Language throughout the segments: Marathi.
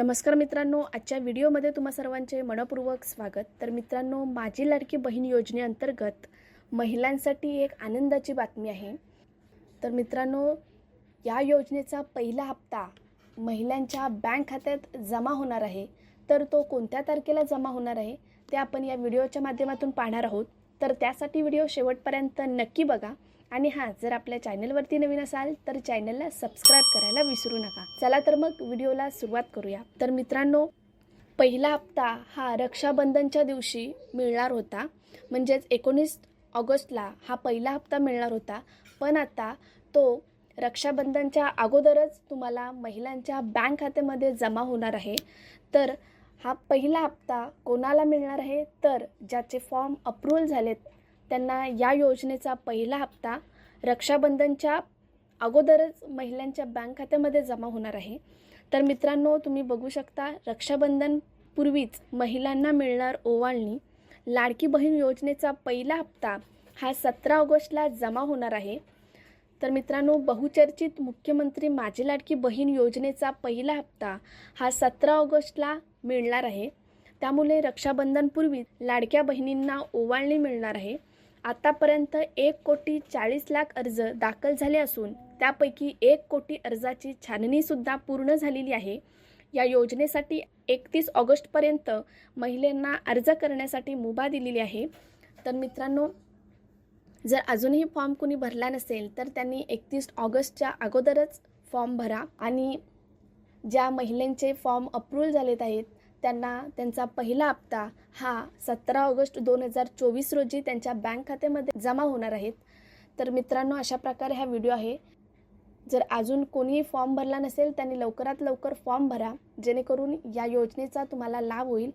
नमस्कार मित्रांनो आजच्या व्हिडिओमध्ये तुम्हा सर्वांचे मनपूर्वक स्वागत. तर मित्रांनो माझी लाडकी बहीण योजनेअंतर्गत महिलांसाठी एक आनंदाची बातमी आहे. तर मित्रांनो या योजनेचा पहिला हप्ता महिलांच्या बँक खात्यात जमा होणार आहे. तर तो कोणत्या तारखेला जमा होणार आहे ते आपण या व्हिडिओच्या माध्यमातून पाहणार आहोत. तर त्यासाठी व्हिडिओ शेवटपर्यंत नक्की बघा. आणि हां जर आपल्या चॅनलवरती नवीन असाल तर चॅनलला सबस्क्राईब करायला विसरू नका. चला तर मग व्हिडिओला सुरुवात करूया. तर मित्रांनो पहिला हप्ता हा रक्षाबंधनच्या दिवशी मिळणार होता. म्हणजेच एकोणीस ऑगस्टला हा पहिला हप्ता मिळणार होता. पण आता तो रक्षाबंधनच्या अगोदरच तुम्हाला महिलांच्या बँक खात्यामध्ये जमा होणार आहे. तर हा पहिला हप्ता कोणाला मिळणार आहे? तर ज्याचे फॉर्म अप्रूव्हल झालेत त्यांना या योजनेचा पहिला हप्ता रक्षाबंधनच्या अगोदरच महिलांच्या बँक खात्यामध्ये जमा होणार आहे. तर मित्रांनो तुम्ही बघू शकता रक्षाबंधनपूर्वीच महिलांना मिळणार ओवाळणी. लाडकी बहीण योजनेचा पहिला हप्ता हा सतरा ऑगस्टला जमा होणार आहे. तर मित्रांनो बहुचर्चित मुख्यमंत्री माझी लाडकी बहीण योजनेचा पहिला हप्ता हा सतरा ऑगस्टला मिळणार आहे. त्यामुळे रक्षाबंधनपूर्वी लाडक्या बहिणींना ओवाळणी मिळणार आहे. आतापर्यंत एक कोटी चाळीस लाख अर्ज दाखल झाले असून त्यापैकी एक कोटी अर्जाची छाननीसुद्धा पूर्ण झालेली आहे. या योजनेसाठी एकतीस ऑगस्टपर्यंत महिलांना अर्ज करण्यासाठी मुभा दिलेली आहे. तर मित्रांनो जर अजूनही फॉर्म कुणी भरला नसेल तर त्यांनी एकतीस ऑगस्टच्या अगोदरच फॉर्म भरा. आणि ज्या महिलांचे फॉर्म अप्रूव्ह झालेत आहेत त्यांना त्यांचा पहिला हप्ता हा सतरा ऑगस्ट दोन हजार चोवीस रोजी त्यांच्या बँक खात्यामध्ये जमा होणार आहेत. तर मित्रांनो अशा प्रकारे हा व्हिडिओ आहे. जर अजून कोणीही फॉर्म भरला नसेल त्यांनी लवकरात लवकर फॉर्म भरा जेणेकरून या योजनेचा तुम्हाला लाभ होईल.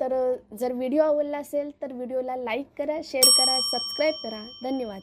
तर जर व्हिडिओ आवडला असेल तर व्हिडिओला लाईक करा शेअर करा सबस्क्राईब करा. धन्यवाद.